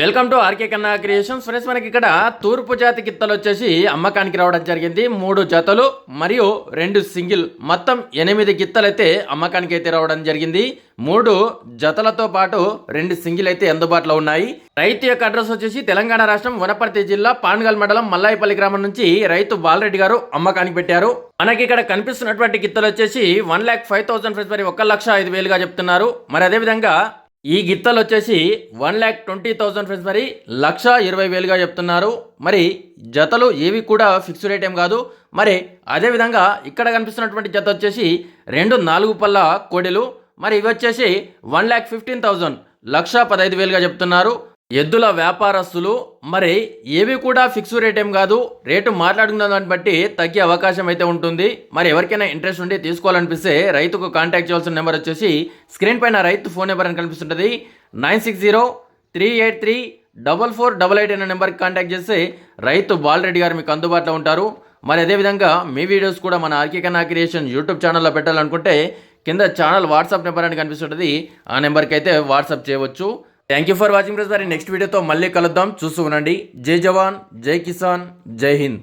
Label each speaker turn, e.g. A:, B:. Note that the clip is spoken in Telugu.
A: Welcome to RK Kanna creations. Friends మనకి ఇక్కడ తూర్పు జాతి గిత్తలు వచ్చేసి అమ్మకానికి రావడం జరిగింది. మూడు జతలు మరియు రెండు సింగిల్. మొత్తం ఎనిమిది గిత్తలు అయితే అమ్మకానికి అయితే రావడం జరిగింది. మూడు జతలతో పాటు రెండు సింగిల్ అయితే అందుబాటులో ఉన్నాయి. రైతు యొక్క అడ్రస్ వచ్చేసి తెలంగాణ రాష్ట్రం వనపర్తి జిల్లా పాన్గల్ మండలం మల్లాయిపల్లి గ్రామం నుంచి రైతు బాలరెడ్డి గారు అమ్మకానికి పెట్టారు. మనకి ఇక్కడ కనిపిస్తున్నటువంటి గిత్తలు వచ్చేసి one lakh five thousand friends మరి ఒక లక్ష ఐదు వేలుగా చెప్తున్నారు. మరి అదేవిధంగా ఈ గిత్తలు వచ్చేసి one lakh twenty thousand friends మరి లక్ష ఇరవై వేలుగా చెప్తున్నారు. మరి జతలు ఏవి కూడా ఫిక్స్ రేట్ ఏం కాదు. మరి అదేవిధంగా ఇక్కడ కనిపిస్తున్నటువంటి జత వచ్చేసి రెండు నాలుగు పళ్ళ కోడెలు. మరి ఇవి వచ్చేసి వన్ ల్యాక్ ఫిఫ్టీన్ థౌజండ్ లక్ష పదహైదు వేలుగా చెప్తున్నారు. ఎద్దుల వ్యాపారస్తులు మరి ఏవి కూడా ఫిక్స్ రేట్ ఏం కాదు రేటు మాట్లాడుకున్న దాన్ని బట్టి తగ్గే అవకాశం అయితే ఉంటుంది. మరి ఎవరికైనా ఇంట్రెస్ట్ ఉండి తీసుకోవాలనిపిస్తే రైతుకు కాంటాక్ట్ చేయాల్సిన నెంబర్ వచ్చేసి స్క్రీన్ పైన రైతు ఫోన్ నెంబర్ అని కనిపిస్తుంటుంది. Nine six zero three eight three double four double eight అనే నెంబర్కి కాంటాక్ట్ చేస్తే రైతు బాలరెడ్డి గారు మీకు అందుబాటులో ఉంటారు. మరి అదేవిధంగా మీ వీడియోస్ కూడా మన ఆర్కే కన్నా క్రియేషన్ యూట్యూబ్ ఛానల్లో పెట్టాలనుకుంటే కింద ఛానల్ వాట్సాప్ నెంబర్ అని కనిపిస్తుంటుంది. ఆ నెంబర్కి అయితే వాట్సాప్ చేయవచ్చు. Thank you for watching friends మరి నెక్స్ట్ వీడియోతో మళ్ళీ కలుద్దాం. చూస్తూ ఉండండి. జై జవాన్ జై కిసాన్ జై హింద్.